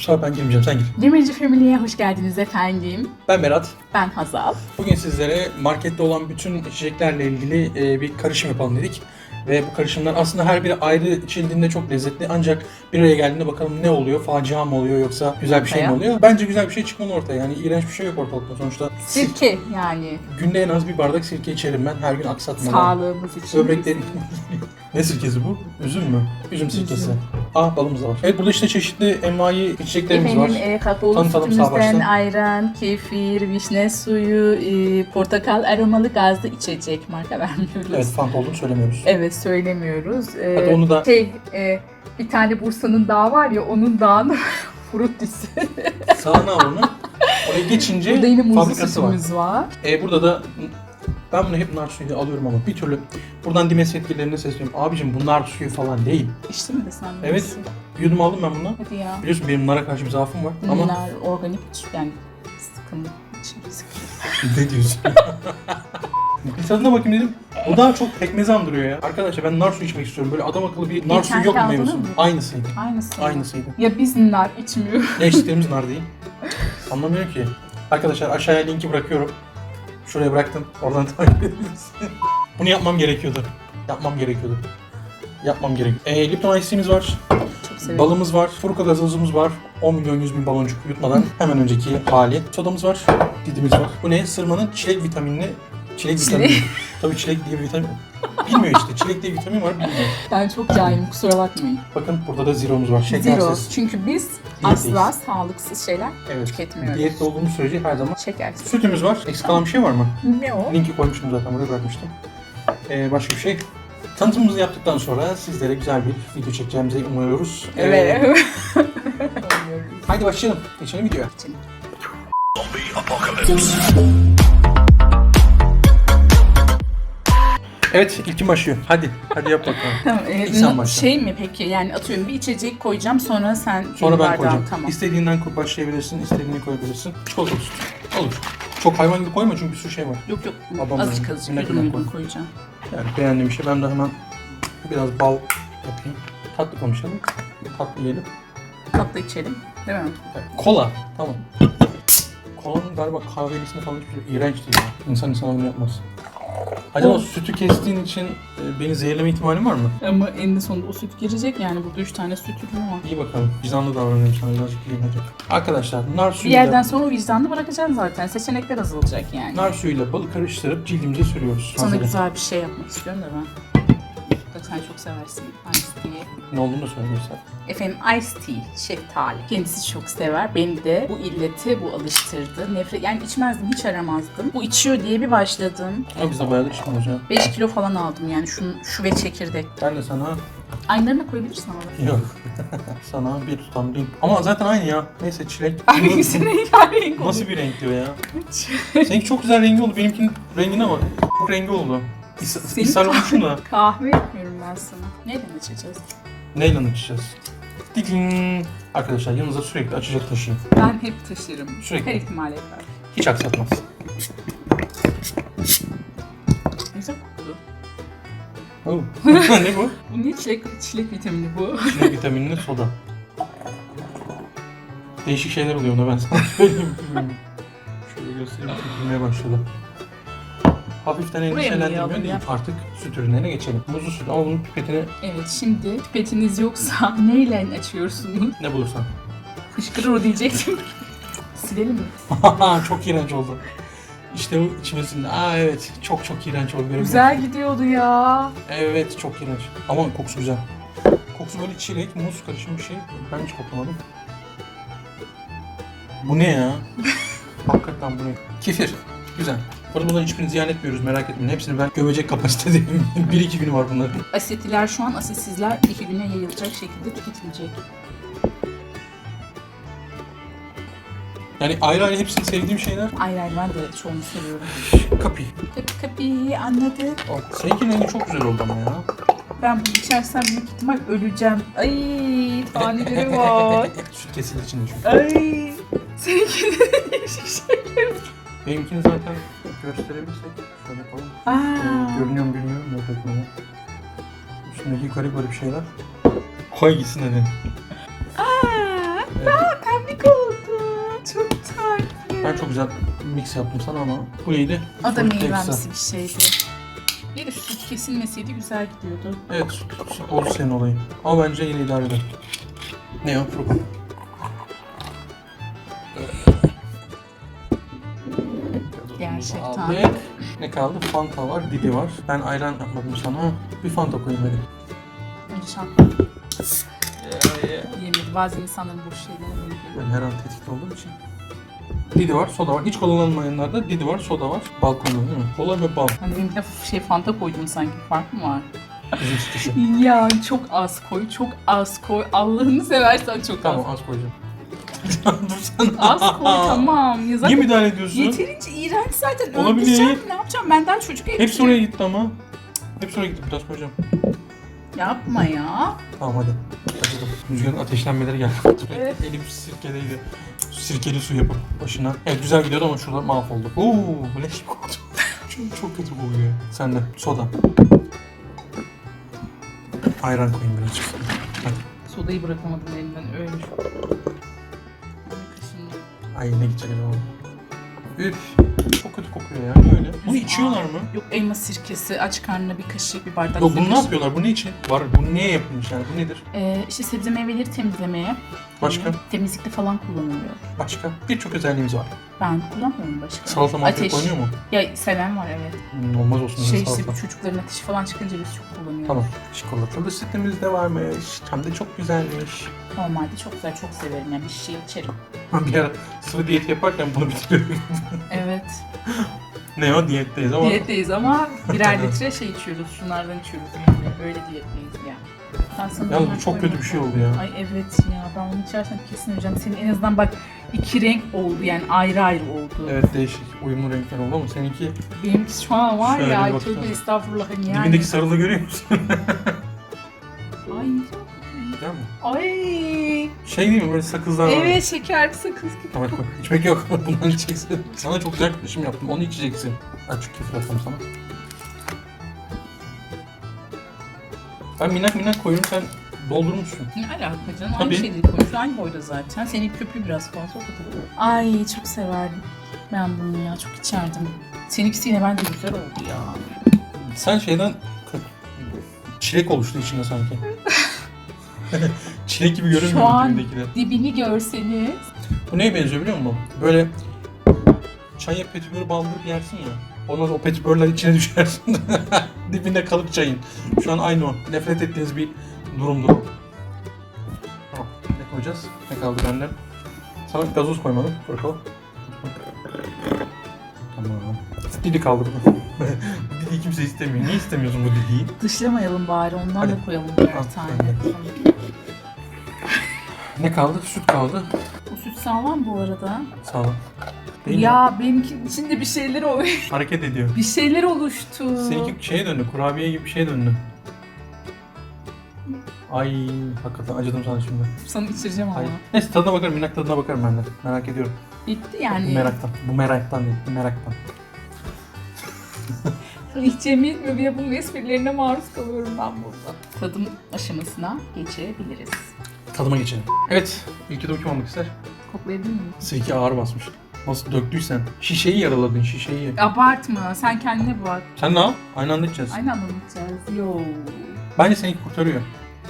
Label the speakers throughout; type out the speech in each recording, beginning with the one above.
Speaker 1: Bu sefer ben girmeyeceğim sen gir.
Speaker 2: Demirci Family'ye hoş geldiniz efendim.
Speaker 1: Ben Berat.
Speaker 2: Ben Hazal.
Speaker 1: Bugün sizlere markette olan bütün içeceklerle ilgili e, bir karışım yapalım dedik. Ve bu karışımlar aslında her biri ayrı içildiğinde çok lezzetli ancak bir araya geldiğinde bakalım ne oluyor? Facia mı oluyor yoksa güzel bir şey mi
Speaker 2: Ortaya.
Speaker 1: oluyor? Bence güzel bir şey çıkmalı ortaya. Yani iğrenç bir şey yok ortalıkta. Sonuçta
Speaker 2: Sirke yani
Speaker 1: günde en az bir bardak sirke içerim ben her gün aksatmadan.
Speaker 2: sağlığımız için.
Speaker 1: Böbreklerim. ne sirkesi bu? Üzüm mü? Üzüm sirkesi.
Speaker 2: Üzüm.
Speaker 1: Aa balımız da var. Evet burada işte çeşitli envai içeceklerimiz var.
Speaker 2: Efendim e, kakaolu
Speaker 1: Tanıtalım
Speaker 2: sütümüzden
Speaker 1: sağ baştan.
Speaker 2: ayran, kefir, vişne suyu, e, portakal aromalı gazlı içecek marka vermiyoruz.
Speaker 1: Evet fant olduğunu söylemiyoruz.
Speaker 2: Evet, söylemiyoruz. E,
Speaker 1: Hadi onu da-
Speaker 2: Şey, e, bir tane Bursa'nın dağı var ya onun dağının fruttisi.
Speaker 1: Sağına onu. Oraya geçince
Speaker 2: Burada yine muzlu
Speaker 1: fabrikası var.
Speaker 2: sütümüz var.
Speaker 1: E, burada da ben bunu hep nar suyu alıyorum ama bir türlü buradan Dimes yetkililerine sesleniyorum. Abicim bu nar suyu falan değil.
Speaker 2: İçti mi desem?
Speaker 1: Evet. yudum aldım ben bunu.
Speaker 2: Hadi ya.
Speaker 1: Biliyorsun benim nara karşı bir zaafım var. Ama
Speaker 2: Bunlar organik yani sıkın. sıkın.
Speaker 1: ne diyorsun? bir tadına bakayım dedim. Bu daha çok pekmezi andırıyor ya. Arkadaşlar ben nar suyu içmek istiyorum. Böyle adam akıllı bir nar suyu yok meyvesi? Aynısıydı.
Speaker 2: Aynısı.
Speaker 1: Aynısıydı.
Speaker 2: Ya biz nar içmiyoruz.
Speaker 1: Ne içtiklerimiz nar değil. Anlamıyorum ki. Arkadaşlar aşağıya linki bırakıyorum. Şuraya bıraktım. Oradan takip edebilirsiniz. Bunu yapmam gerekiyordu. Yapmam gerekiyordu. Yapmam gerek. E, Lipton Ice Tea'miz var.
Speaker 2: Çok severim.
Speaker 1: Balımız var. Furka gazozumuz var. 10 milyon 100 bin baloncuk yutmadan hemen önceki hali. Sodamız var. Didimiz var. Bu ne? Sırmanın çilek vitaminli Çilek vitamini. Tabii çilek diye bir vitamin. Bilmiyor işte. Çilek diye bir vitamin var bilmiyor.
Speaker 2: Ben çok cahilim kusura bakmayın.
Speaker 1: Bakın burada da zero'muz var. Şekersiz.
Speaker 2: Zero. Çünkü biz
Speaker 1: Diyetteyiz.
Speaker 2: asla sağlıksız şeyler
Speaker 1: Evet.
Speaker 2: tüketmiyoruz.
Speaker 1: Diyette olduğumuz sürece her zaman.
Speaker 2: Şekersiz.
Speaker 1: Sütümüz var. Eksik kalan bir şey var mı?
Speaker 2: Ne o?
Speaker 1: Linki koymuştum zaten buraya bırakmıştım. Ee, başka bir şey. Tanıtımımızı yaptıktan sonra sizlere güzel bir video çekeceğimizi umuyoruz. Ee,
Speaker 2: Evet.
Speaker 1: haydi başlayalım. Geçelim videoya. Evet, ilk kim başlıyor? Hadi, hadi yap bakalım.
Speaker 2: Tamam. e,
Speaker 1: İlk sen başla.
Speaker 2: şey mi peki yani atıyorum bir içecek koyacağım sonra sen
Speaker 1: Sonra ben
Speaker 2: bardağın-
Speaker 1: koyacağım.
Speaker 2: Tamam.
Speaker 1: İstediğinden başlayabilirsin, istediğini koyabilirsin. Çikolatalı süt. Olur. Çok hayvan gibi koyma çünkü bir sürü şey var.
Speaker 2: Yok yok
Speaker 1: Babam
Speaker 2: azıcık
Speaker 1: benim.
Speaker 2: azıcık
Speaker 1: Ne
Speaker 2: uygun
Speaker 1: kadar
Speaker 2: uygun
Speaker 1: koy?
Speaker 2: koyacağım.
Speaker 1: Yani beğendiğim bir şey. Ben de hemen biraz bal yapayım. Tatlı konuşalım. Tatlı yiyelim.
Speaker 2: Tatlı içelim değil mi?
Speaker 1: Kola. Tamam. Kolanın galiba kahvelisini falan hiçbir şey iğrenç değil ya. İnsan insana bunu yapmaz. Acaba
Speaker 2: O-
Speaker 1: sütü kestiğin için e, beni zehirleme ihtimalin var mı?
Speaker 2: Ama eninde sonunda o süt girecek yani burada üç tane süt ürünü var.
Speaker 1: İyi bakalım. Vicdanlı davranıyorum sana birazcık yiyeyim hadi. Arkadaşlar nar
Speaker 2: Bir
Speaker 1: suyuyla,
Speaker 2: yerden sonra o vicdanını bırakacaksın zaten. Seçenekler azalacak yani.
Speaker 1: nar suyuyla balı karıştırıp cildimize sürüyoruz.
Speaker 2: Sana
Speaker 1: Hazırım.
Speaker 2: güzel bir şey yapmak istiyorum da ben. Bak sen çok seversin Tea'yi.
Speaker 1: Ne olduğunu da söylüyorsan.
Speaker 2: Efendim Ice Tea, şeftali. Kendisi çok sever. Beni de bu illeti bu alıştırdı. Nefret, yani içmezdim, hiç aramazdım. Bu içiyor diye bir başladım.
Speaker 1: Ama biz de bayağıdır içmiyoruz ya.
Speaker 2: 5 kilo falan aldım yani şu, şu ve çekirdek.
Speaker 1: Ben de sana
Speaker 2: Aynılarını koyabilirsin ama.
Speaker 1: yok. sana bir tutam link. Ama zaten aynı ya. Neyse çilek.
Speaker 2: Hangisinin rengarenk
Speaker 1: Nasıl bir renk diyor ya? Seninki çok güzel rengi oldu. Benimkinin rengine bak. Çok rengi oldu. İs- İshal olmuşum da.
Speaker 2: Kahve yapmıyorum ben sana. Neyden içeceğiz?
Speaker 1: Neyle içeceğiz? Ding. Arkadaşlar yanınıza sürekli açacak taşıyın.
Speaker 2: Ben hep taşırım.
Speaker 1: Sürekli.
Speaker 2: Her ihtimale karşı.
Speaker 1: Hiç aksatmaz.
Speaker 2: Koktu.
Speaker 1: Ne bu?
Speaker 2: Bu ne çilek, çilek vitamini bu?
Speaker 1: Çilek vitaminli soda. Değişik şeyler oluyor ona ben sana söyleyeyim. Şöyle göstereyim. Bilmeye başladı. Hafiften endişelendirmiyor
Speaker 2: yağlayalım
Speaker 1: değil.
Speaker 2: ya?
Speaker 1: Artık süt ürünlerine geçelim. Muzlu süt ama bunun pipetini
Speaker 2: evet şimdi pipetiniz yoksa neyle açıyorsunuz?
Speaker 1: ne bulursan.
Speaker 2: Fışkırır o diyecektim. Silelim mi?
Speaker 1: çok iğrenç oldu. İşte bu içmesinde. Aa evet. Çok çok iğrenç oldu. Benim
Speaker 2: Güzel gidiyordu ya.
Speaker 1: Evet çok iğrenç. Ama kokusu güzel. Kokusu böyle çilek, muz karışım bir şey. Ben hiç koklamadım. Bu ne ya? Hakikaten bu ne? Kefir. Güzel. Burada bunların hiçbirini ziyan etmiyoruz merak etmeyin. Hepsini ben gömecek kapasitedeyim. bir iki günü var bunların.
Speaker 2: Asetiler şu an asitsizler iki güne yayılacak şekilde tüketilecek.
Speaker 1: Yani ayrı ayrı hepsini sevdiğim şeyler.
Speaker 2: Ayrı ayrı ben de çoğunu seviyorum.
Speaker 1: Kapı.
Speaker 2: Kapı kapıyı anladı.
Speaker 1: Seninkinin rengi çok güzel oldu ama ya.
Speaker 2: Ben bunu içersem büyük ihtimal öleceğim. Ay taneleri var.
Speaker 1: Süt kesildi içinde çünkü.
Speaker 2: Ay. Seninkinin değişik şeyleri.
Speaker 1: Benimkini zaten gösterebilirsek. Şöyle yapalım.
Speaker 2: Aa.
Speaker 1: Ee, görünüyor mu bilmiyorum. Yok etmeden. Üstündeki garip garip şeyler. Koy gitsin hadi.
Speaker 2: Aa.
Speaker 1: Evet. Ben çok güzel mix yaptım sana ama bu neydi?
Speaker 2: O da meyvemsi bir şeydi. Bir de süt kesilmeseydi güzel gidiyordu.
Speaker 1: Evet, süt, süt oldu senin olayın. Ama bence yine idare eder. Ne o? Fruit.
Speaker 2: Şeftali.
Speaker 1: Aldık. Ne kaldı? Fanta var, Didi var. Ben ayran yapmadım sana. Bir Fanta koyayım hadi.
Speaker 2: İnşallah yemedi. Bazı insanların bu şeyleri yemedi.
Speaker 1: Ben her an tetikte olduğum için. Didi var, soda var. Hiç kullanılmayanlarda Didi var, soda var. Balkonda değil mi? Kola ve bal.
Speaker 2: Hani benim bir de şey fanta koydum sanki fark mı var? Ya çok az koy, çok az koy. Allah'ını seversen çok
Speaker 1: tamam
Speaker 2: az.
Speaker 1: az koyacağım.
Speaker 2: Az koy tamam. Ya
Speaker 1: Niye
Speaker 2: zaten
Speaker 1: müdahale ediyorsun?
Speaker 2: yeterince iğrenç zaten.
Speaker 1: Olabilir.
Speaker 2: Öldüreceğim. Ne yapacağım? Benden çocuk
Speaker 1: Hepsi
Speaker 2: edeceğim.
Speaker 1: oraya gitti ama. Hepsi oraya gitti. Biraz koyacağım.
Speaker 2: Yapma ya.
Speaker 1: Tamam hadi. Acıdım. Rüzgarın ateşlenmeleri geldi.
Speaker 2: Evet.
Speaker 1: Elim sirkeliydi. Sirkeli su yapıp başına. Evet güzel gidiyordu ama şurada mahvoldu. Oo, leş koktu. çok, çok kötü kokuyor. Sen de soda. Ayran koyayım birazcık. Hadi.
Speaker 2: Sodayı bırakamadım elimden ölmüş.
Speaker 1: Ay ne gidecek acaba? Üf. Çok kötü kokuyor ya. Niye öyle? Bunu içiyorlar mı?
Speaker 2: Yok elma sirkesi, aç karnına bir kaşık, bir bardak
Speaker 1: Yok bunu ne yapıyorlar? Bu ne için? Var. Bu niye yapılmış yani? Bu nedir?
Speaker 2: Ee, işte sebze meyveleri temizlemeye,
Speaker 1: Başka?
Speaker 2: temizlikte falan kullanılıyor.
Speaker 1: Başka? Birçok özelliğimiz var.
Speaker 2: Ben kullanmıyorum başka.
Speaker 1: Salata
Speaker 2: Ateş.
Speaker 1: oynuyor mu?
Speaker 2: Ya seven var evet.
Speaker 1: Hmm, olmaz olsun.
Speaker 2: Şey
Speaker 1: salata.
Speaker 2: işte bu çocukların ateşi falan çıkınca biz çok kullanıyoruz.
Speaker 1: Tamam. Çikolatalı sütümüz de varmış. Hem de çok güzelmiş.
Speaker 2: Normalde çok güzel, çok severim yani bir şey içerim.
Speaker 1: Ben bir ara sıvı diyet yaparken bunu bitiriyorum.
Speaker 2: Evet.
Speaker 1: ne o diyetteyiz ama.
Speaker 2: Diyetteyiz ama birer litre şey içiyoruz, şunlardan içiyoruz yani. Öyle diyetteyiz yani. Ben sana
Speaker 1: Yalnız bu çok kötü bir şey oldu ya.
Speaker 2: Ay evet ya ben onu içersem kesin öleceğim. Senin en azından bak iki renk oldu yani ayrı ayrı oldu.
Speaker 1: Evet değişik. Uyumlu renkler oldu ama seninki
Speaker 2: Benimki şu an var
Speaker 1: Şöyle bir
Speaker 2: ya
Speaker 1: baksana.
Speaker 2: tövbe estağfurullah hani yani.
Speaker 1: dibindeki sarılı görüyor musun?
Speaker 2: Ay.
Speaker 1: Değil mi?
Speaker 2: Ay.
Speaker 1: Şey değil mi böyle sakızlar var.
Speaker 2: Evet şekerli sakız gibi.
Speaker 1: Tamam koy. İçmek yok. Bundan içeceksin. Sana çok güzel karışım yaptım. Onu içeceksin. Aç şu kefir atalım sana. Ben minak minak koyuyorum sen doldurmuşsun.
Speaker 2: Ne alaka canım?
Speaker 1: Tabii.
Speaker 2: Aynı şeyleri koymuş. Aynı boyda zaten. Senin köpüğü biraz fazla o kadar. Ay çok severdim. Ben bunu ya çok içerdim. Seninkisi yine bence güzel oldu ya.
Speaker 1: Sen şeyden çilek oluştu içinde sanki. çilek gibi görünmüyor
Speaker 2: Şu an-
Speaker 1: dibindekiler.
Speaker 2: Dibini görseniz.
Speaker 1: Bu neye benziyor biliyor musun? Böyle çaya petibörü bandırıp yersin ya. Ondan o petibörler içine düşersin. Dibinde kalıp çayın. Şu an aynı o. Nefret ettiğiniz bir durumdur o. Tamam. Ne koyacağız? Ne kaldı benden? Sana gazoz koymadım. Fırko. Tamam. Didi kaldı burada. Didi'yi kimse istemiyor. Niye istemiyorsun bu Didi'yi?
Speaker 2: Dışlamayalım bari ondan
Speaker 1: Hadi.
Speaker 2: da koyalım birer tane.
Speaker 1: sen Ne kaldı? Süt kaldı.
Speaker 2: Bu süt sağlam bu arada.
Speaker 1: Sağ Değil mi?
Speaker 2: ya benimkinin içinde bir şeyler ol
Speaker 1: Hareket ediyor.
Speaker 2: bir şeyler oluştu.
Speaker 1: Seninki şeye döndü, kurabiye gibi bir şeye döndü. Ay hakikaten acıdım sana şimdi.
Speaker 2: Sana içireceğim ama.
Speaker 1: Ay. Neyse tadına bakarım, minak tadına bakarım ben de. Merak ediyorum.
Speaker 2: Bitti
Speaker 1: Bu
Speaker 2: yani.
Speaker 1: meraktan. Bu meraktan değil, bu meraktan.
Speaker 2: İçeceğimi yetmiyor. Bir de bunun esprilerine maruz kalıyorum ben burada. Tadım aşamasına geçebiliriz.
Speaker 1: Tadıma geçelim. Evet, ilk adım kim almak ister?
Speaker 2: Koklayabilir miyim?
Speaker 1: Sirke ağır basmış. Nasıl döktüysen. Şişeyi yaraladın, şişeyi.
Speaker 2: Abartma. Sen kendine bak.
Speaker 1: Sen ne al? Aynı anda içeceğiz.
Speaker 2: Aynı anda mı içeceğiz? Yo.
Speaker 1: Bence seninki kurtarıyor.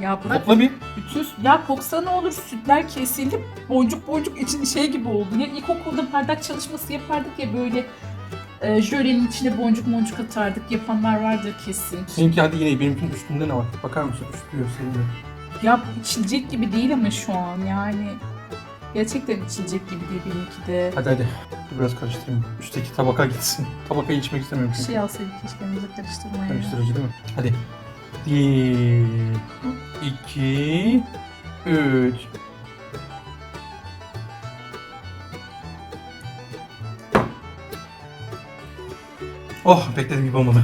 Speaker 2: Ya bırak.
Speaker 1: Kokla bir.
Speaker 2: Bütün ya koksa ne olur sütler kesildi boncuk boncuk için şey gibi oldu. Ya ilkokulda bardak çalışması yapardık ya böyle e, jölenin içine boncuk boncuk atardık. Yapanlar vardır kesin.
Speaker 1: Seninki hadi yine benimkinin üstünde ne var? Bakar mısın? Üstü gösteriyor.
Speaker 2: Ya bu içilecek gibi değil ama şu an yani. Gerçekten içilecek gibi değil benimki de.
Speaker 1: Hadi hadi. Dur biraz karıştırayım. Üstteki tabaka gitsin. Tabakayı içmek istemiyorum
Speaker 2: Bir
Speaker 1: çünkü.
Speaker 2: şey alsaydık keşke elimize karıştırmaya.
Speaker 1: Karıştırıcı değil mi? Hadi. Bir, iki, üç. Oh beklediğim gibi olmadı.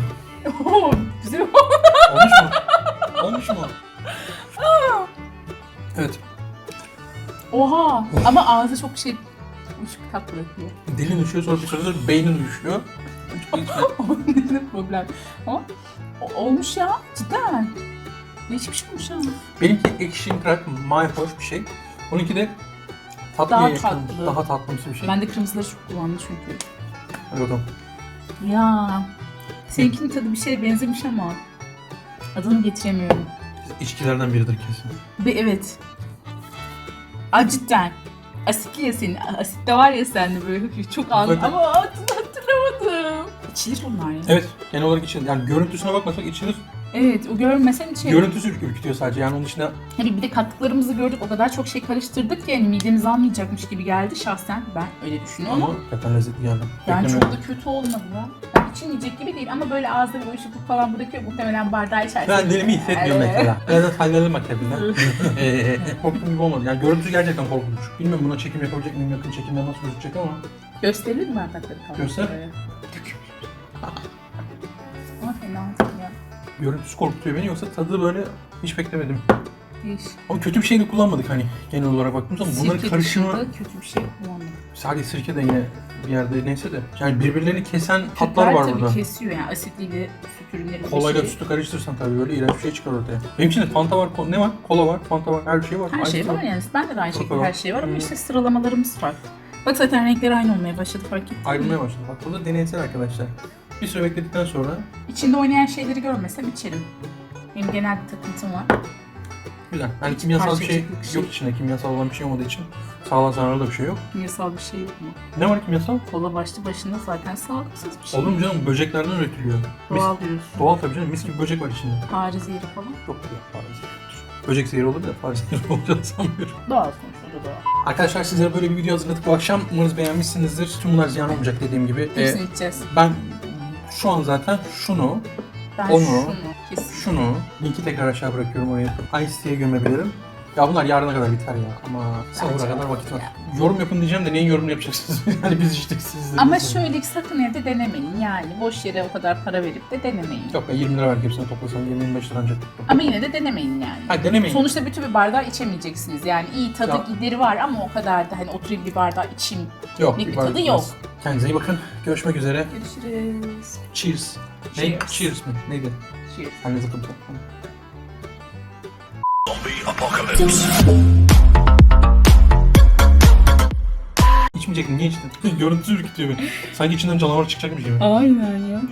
Speaker 2: Oha ama ağzı çok şey uçuk tat bırakıyor.
Speaker 1: Dilin düşüyor sonra bir süre sonra beynin hiç-
Speaker 2: Onun ne problem. Ama o- olmuş ya cidden. Değişik bir şey olmuş ha.
Speaker 1: Benimki ekşi, may hoş bir şey. Onunki de Tatlıya
Speaker 2: Daha
Speaker 1: yakın,
Speaker 2: tatlı.
Speaker 1: Daha tatlımsı bir şey.
Speaker 2: Ben de kırmızıları çok kullandım çünkü.
Speaker 1: Hadi bakalım.
Speaker 2: Ya. Seninkinin tadı bir şeye benzemiş ama adını getiremiyorum.
Speaker 1: İçkilerden biridir kesin.
Speaker 2: Ve evet. Aa, cidden. Asitli ya senin. Asit de var ya sende böyle hafif çok an
Speaker 1: Zaten-
Speaker 2: ama adını hatırlamadım. İçilir bunlar ya.
Speaker 1: Evet, genel olarak içilir. Yani görüntüsüne bakmasak içilir.
Speaker 2: Evet o görmesen içerim.
Speaker 1: Görüntüsü ürkütüyor sadece. Yani onun dışında
Speaker 2: Hani bir de kattıklarımızı gördük o kadar çok şey karıştırdık ki yani midemiz almayacakmış gibi geldi şahsen ben öyle düşünüyorum
Speaker 1: ama hakikaten lezzetli geldi.
Speaker 2: yani
Speaker 1: Beklemiyorum.
Speaker 2: çok da kötü olmadı ya. Yani içilmeyecek gibi değil ama böyle ağızda böyle şıpık falan bırakıyor muhtemelen bardağı içersin.
Speaker 1: Ben dilimi hissetmiyorum mesela. Biraz halledelim akabinde. Eee korktuğum gibi olmadı. Yani görüntüsü gerçekten korkunç. Bilmiyorum buna çekim yapabilecek miyim, yakın çekimde nasıl gözükecek ama.
Speaker 2: Gösterir mi bardakları falan?
Speaker 1: Göster.
Speaker 2: Böyle. Ama fena ya.
Speaker 1: Görüntüsü korkutuyor beni yoksa tadı böyle hiç beklemedim.
Speaker 2: Değiş.
Speaker 1: Ama kötü bir şey de kullanmadık hani genel olarak baktığımız zaman. Bunların
Speaker 2: Sirke
Speaker 1: karışımı
Speaker 2: dışında kötü bir şey kullanmadım.
Speaker 1: sadece sirke de yine bir yerde neyse de. Yani birbirlerini kesen tatlar var
Speaker 2: tabii
Speaker 1: burada.
Speaker 2: kesiyor yani asitliyle süt ürünleri.
Speaker 1: Kolayla
Speaker 2: şey.
Speaker 1: sütü karıştırırsan tabii böyle iğrenç bir şey çıkar ortaya. Benim için de Fanta var, ko- ne var? Kola var, Fanta var, her şey var.
Speaker 2: Her şey var yani. Bende de aynı şekilde her şey var ama işte sıralamalarımız farklı. Bak zaten renkleri aynı olmaya başladı fark ettin?
Speaker 1: Ayrılmaya başladı. Bak burada deneysel arkadaşlar. Bir süre bekledikten sonra
Speaker 2: İçinde oynayan şeyleri görmesem içerim. Benim genel bir takıntım var.
Speaker 1: Güzel. Yani kimyasal bir şey
Speaker 2: bir şey.
Speaker 1: yok içinde. Kimyasal olan bir şey olmadığı için sağlığa zararlı da bir şey yok.
Speaker 2: Kimyasal bir şey yok mu?
Speaker 1: Ne var kimyasal?
Speaker 2: Kola başlı başına zaten sağlıksız bir şey.
Speaker 1: Olur mu canım? Böceklerden üretiliyor. Mis,
Speaker 2: Doğal diyorsun.
Speaker 1: doğal tabii canım. Mis gibi böcek var içinde.
Speaker 2: Paris yeri falan.
Speaker 1: Yok ya Paris yoktur. Böcek zehri olur da Paris zehri olacağını sanmıyorum.
Speaker 2: Doğal sonuçta da doğal.
Speaker 1: Arkadaşlar sizlere böyle bir video hazırladık bu akşam. Umarız beğenmişsinizdir. Tüm bunlar ziyan olmayacak dediğim gibi. Ee,
Speaker 2: Hepsini içeceğiz.
Speaker 1: ben şu an zaten şunu,
Speaker 2: Ben
Speaker 1: onu-
Speaker 2: şunu kesin.
Speaker 1: şunu, linki tekrar aşağı bırakıyorum oraya. Ice gömebilirim. Ya bunlar yarına kadar biter ya ama sahura kadar vakit var. Yorum yapın diyeceğim de neyin yorumunu yapacaksınız? yani biz içtik siz de.
Speaker 2: Ama
Speaker 1: biz
Speaker 2: şöyle ki sakın evde denemeyin yani. Boş yere o kadar para verip de denemeyin.
Speaker 1: Yok be 20 lira ver hepsini toplasan 20-25 lira ancak.
Speaker 2: Ama yine de denemeyin yani.
Speaker 1: Ha denemeyin.
Speaker 2: Sonuçta bütün bir bardağı içemeyeceksiniz. Yani iyi tadı
Speaker 1: Ya.
Speaker 2: gideri var ama o kadar da hani oturayım bir bardağı içeyim.
Speaker 1: Yok
Speaker 2: bir
Speaker 1: bardak
Speaker 2: tadı yok.
Speaker 1: Kendinize iyi bakın. Görüşmek üzere.
Speaker 2: Görüşürüz.
Speaker 1: Cheers.
Speaker 2: Cheers.
Speaker 1: Cheers mi? Neydi?
Speaker 2: Cheers.
Speaker 1: Kendinize bakın. İçmeyecektim. Niye içtin? Görüntüsü ürkütüyor beni. Sanki içinden canavar çıkacakmış gibi.
Speaker 2: Aynen ya.